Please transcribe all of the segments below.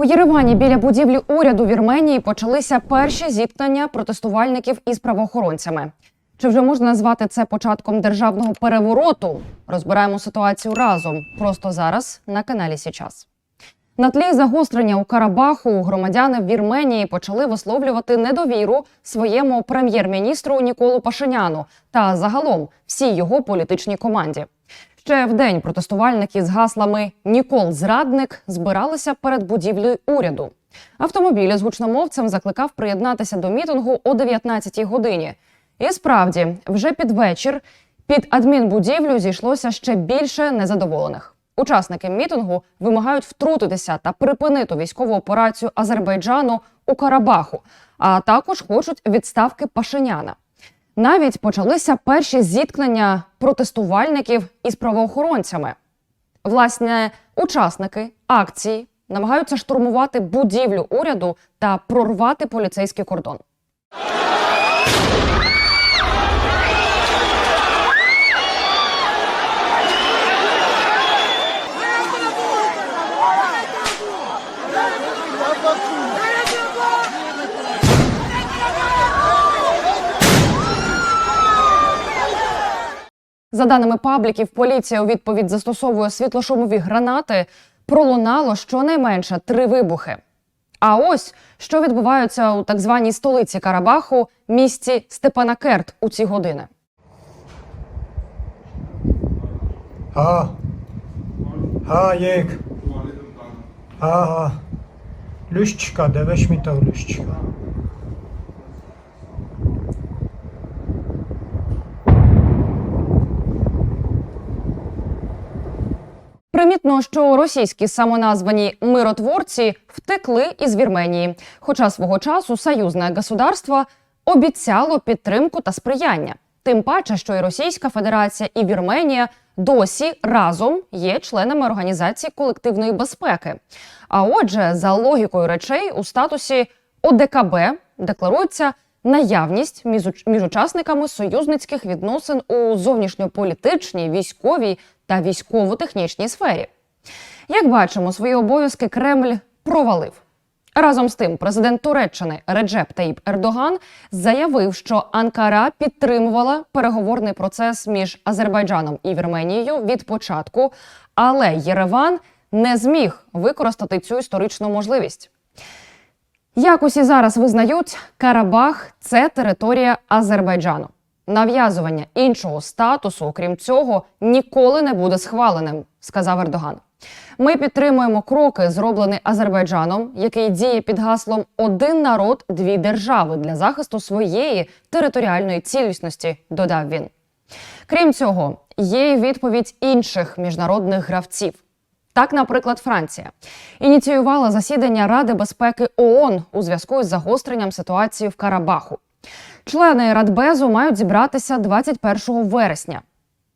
У Єревані біля будівлі уряду Вірменії почалися перші зіткнення протестувальників із правоохоронцями. Чи вже можна назвати це початком державного перевороту? Розбираємо ситуацію разом просто зараз на каналі Січас. На тлі загострення у Карабаху громадяни Вірменії почали висловлювати недовіру своєму прем'єр-міністру Ніколу Пашиняну та загалом всій його політичній команді. Ще в день протестувальники з гаслами Нікол зрадник збиралися перед будівлею уряду. Автомобіль з гучномовцем закликав приєднатися до мітингу о 19-й годині. І справді, вже під вечір під адмінбудівлю зійшлося ще більше незадоволених. Учасники мітингу вимагають втрутитися та припинити військову операцію Азербайджану у Карабаху, а також хочуть відставки Пашиняна. Навіть почалися перші зіткнення протестувальників із правоохоронцями. Власне, учасники акції намагаються штурмувати будівлю уряду та прорвати поліцейський кордон. За даними пабліків, поліція у відповідь застосовує світлошумові гранати. Пролунало щонайменше три вибухи. А ось що відбувається у так званій столиці Карабаху, місті Степанакерт у ці години. Ha, jek. Ha, ha. Luszczka, de weź mi Примітно, що російські самоназвані миротворці втекли із Вірменії, хоча свого часу союзне государство обіцяло підтримку та сприяння. Тим паче, що і Російська Федерація, і Вірменія досі разом є членами організації колективної безпеки. А отже, за логікою речей, у статусі ОДКБ декларується наявність між, учасниками союзницьких відносин у зовнішньополітичній, військовій та військово-технічній сфері. Як бачимо, свої обов'язки Кремль провалив. Разом з тим, президент Туреччини Реджеп Таїп Ердоган заявив, що Анкара підтримувала переговорний процес між Азербайджаном і Вірменією від початку, але Єреван не зміг використати цю історичну можливість. Як усі зараз визнають, Карабах це територія Азербайджану. Нав'язування іншого статусу, окрім цього, ніколи не буде схваленим, сказав Ердоган. Ми підтримуємо кроки, зроблені Азербайджаном, який діє під гаслом Один народ, дві держави для захисту своєї територіальної цілісності, додав він. Крім цього, є й відповідь інших міжнародних гравців. Так, наприклад, Франція ініціювала засідання Ради безпеки ООН у зв'язку із загостренням ситуації в Карабаху. Члени Радбезу мають зібратися 21 вересня.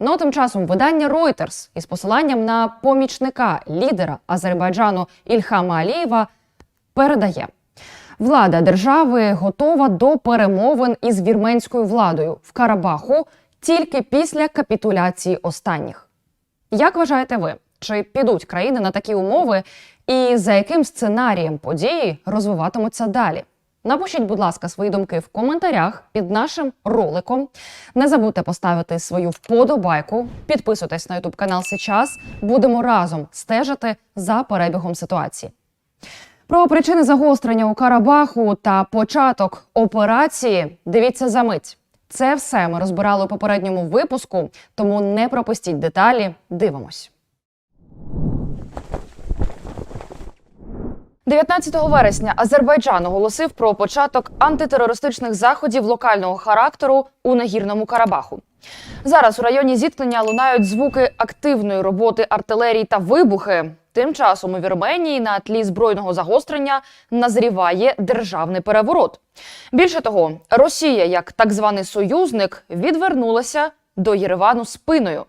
Ну, тим часом видання Reuters із посиланням на помічника лідера Азербайджану Ільхама Алієва передає: влада держави готова до перемовин із вірменською владою в Карабаху тільки після капітуляції останніх. Як вважаєте ви, чи підуть країни на такі умови, і за яким сценарієм події розвиватимуться далі? Напишіть, будь ласка, свої думки в коментарях під нашим роликом. Не забудьте поставити свою вподобайку, підписуйтесь на YouTube канал Сейчас. Будемо разом стежити за перебігом ситуації. Про причини загострення у Карабаху та початок операції дивіться за мить. Це все ми розбирали у попередньому випуску, тому не пропустіть деталі. Дивимось. 19 вересня Азербайджан оголосив про початок антитерористичних заходів локального характеру у нагірному Карабаху. Зараз у районі зіткнення лунають звуки активної роботи артилерії та вибухи. Тим часом у Вірменії на тлі збройного загострення назріває державний переворот. Більше того, Росія, як так званий союзник, відвернулася до Єревану спиною.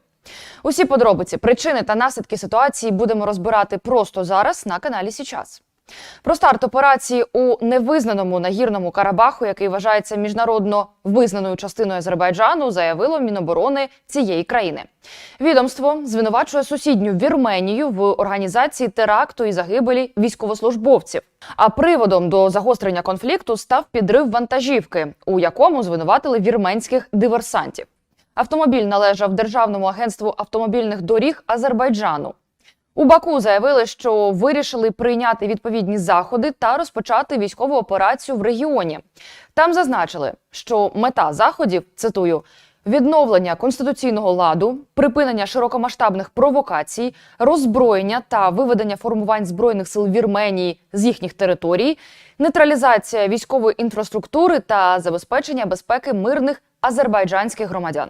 Усі подробиці, причини та наслідки ситуації будемо розбирати просто зараз на каналі Січас. Про старт операції у невизнаному нагірному Карабаху, який вважається міжнародно визнаною частиною Азербайджану, заявило Міноборони цієї країни. Відомство звинувачує сусідню Вірменію в організації теракту і загибелі військовослужбовців. А приводом до загострення конфлікту став підрив вантажівки, у якому звинуватили вірменських диверсантів. Автомобіль належав Державному агентству автомобільних доріг Азербайджану. У Баку заявили, що вирішили прийняти відповідні заходи та розпочати військову операцію в регіоні. Там зазначили, що мета заходів цитую. Відновлення конституційного ладу, припинення широкомасштабних провокацій, роззброєння та виведення формувань збройних сил Вірменії з їхніх територій, нейтралізація військової інфраструктури та забезпечення безпеки мирних азербайджанських громадян.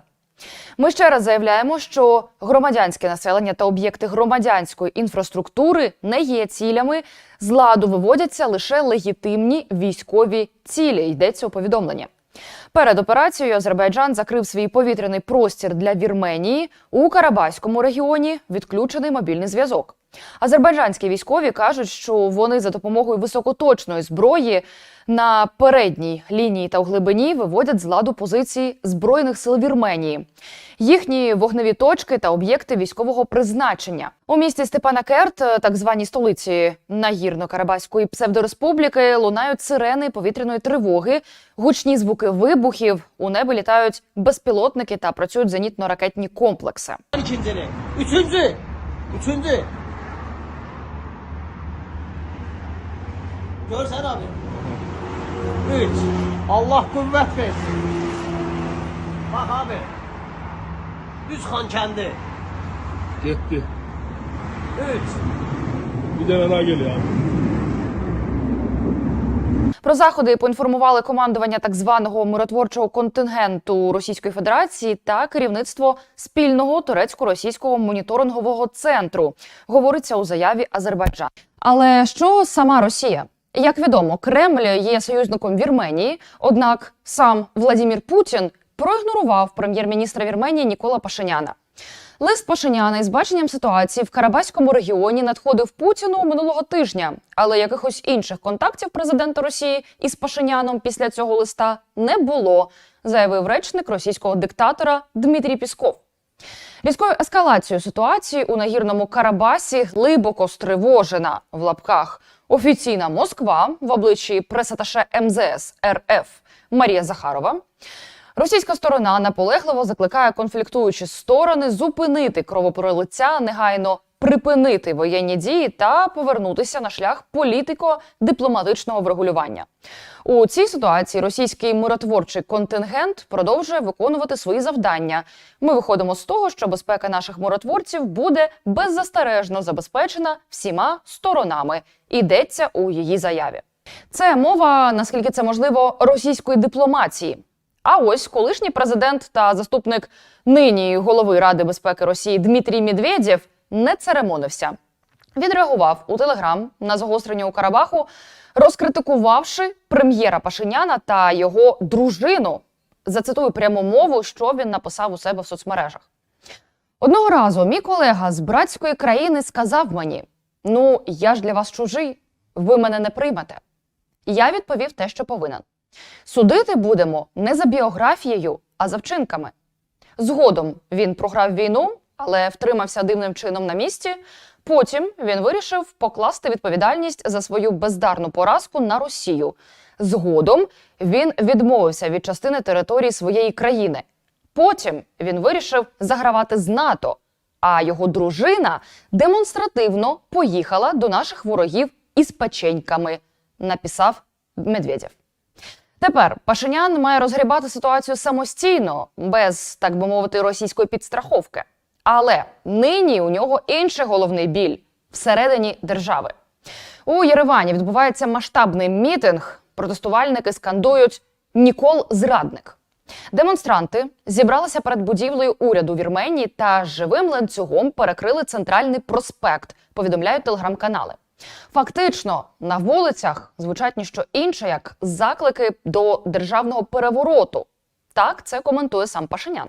Ми ще раз заявляємо, що громадянське населення та об'єкти громадянської інфраструктури не є цілями. З ладу виводяться лише легітимні військові цілі. Йдеться у повідомленні. Перед операцією Азербайджан закрив свій повітряний простір для Вірменії у Карабаському регіоні. Відключений мобільний зв'язок. Азербайджанські військові кажуть, що вони за допомогою високоточної зброї на передній лінії та у глибині виводять з ладу позиції збройних сил Вірменії, їхні вогневі точки та об'єкти військового призначення у місті Степанакерт, так званій столиці Нагірно-Карабаської псевдореспубліки, лунають сирени повітряної тривоги, гучні звуки вибухів. У небі літають безпілотники та працюють зенітно-ракетні комплекси. İkincili. Üçüncü. Üçüncü. Görsen abi. Üç. Allah kuvvet versin. Bak abi. Düz kan kendi. Gitti. Üç. Bir tane daha geliyor abi. Про заходи поінформували командування так званого миротворчого контингенту Російської Федерації та керівництво спільного турецько-російського моніторингового центру. Говориться у заяві Азербайджан. Але що сама Росія? Як відомо, Кремль є союзником Вірменії, однак сам Владімір Путін проігнорував прем'єр-міністра Вірменії Нікола Пашиняна. Лист Пашиняна із баченням ситуації в Карабаському регіоні надходив Путіну минулого тижня, але якихось інших контактів президента Росії із Пашиняном після цього листа не було, заявив речник російського диктатора Дмитрій Пісков. Різкою ескалацією ситуації у нагірному Карабасі глибоко стривожена в лапках офіційна Москва в обличчі пресаташе МЗС РФ Марія Захарова. Російська сторона наполегливо закликає конфліктуючі сторони зупинити кровопролиття, негайно припинити воєнні дії та повернутися на шлях політико-дипломатичного врегулювання. У цій ситуації російський миротворчий контингент продовжує виконувати свої завдання. Ми виходимо з того, що безпека наших миротворців буде беззастережно забезпечена всіма сторонами. Йдеться у її заяві. Це мова, наскільки це можливо, російської дипломатії. А ось колишній президент та заступник нині голови Ради безпеки Росії Дмитрій Медведєв не церемонився. Відреагував у телеграм на загострення у Карабаху, розкритикувавши прем'єра Пашиняна та його дружину. Зацитую пряму мову, що він написав у себе в соцмережах. Одного разу мій колега з братської країни сказав мені: Ну, я ж для вас чужий, ви мене не приймете. Я відповів те, що повинен. Судити будемо не за біографією, а за вчинками. Згодом він програв війну, але втримався дивним чином на місці. Потім він вирішив покласти відповідальність за свою бездарну поразку на Росію. Згодом він відмовився від частини території своєї країни. Потім він вирішив загравати з НАТО, а його дружина демонстративно поїхала до наших ворогів із печеньками, написав Медведєв. Тепер Пашинян має розгрібати ситуацію самостійно, без, так би мовити, російської підстраховки. Але нині у нього інший головний біль всередині держави. У Єревані відбувається масштабний мітинг. Протестувальники скандують Нікол зрадник. Демонстранти зібралися перед будівлею уряду Вірменії та живим ланцюгом перекрили центральний проспект. Повідомляють телеграм-канали. Фактично на вулицях звучать ніщо інше, як заклики до державного перевороту. Так це коментує сам Пашинян.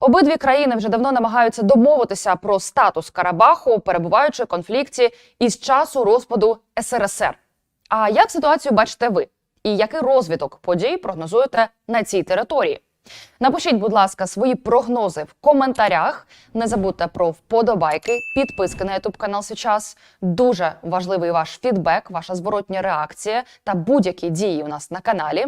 Обидві країни вже давно намагаються домовитися про статус Карабаху, перебуваючи в конфлікті із часу розпаду СРСР. А як ситуацію бачите ви? І який розвиток подій прогнозуєте на цій території? Напишіть, будь ласка, свої прогнози в коментарях. Не забудьте про вподобайки, підписки на YouTube канал Сейчас. Дуже важливий ваш фідбек, ваша зворотня реакція та будь-які дії у нас на каналі.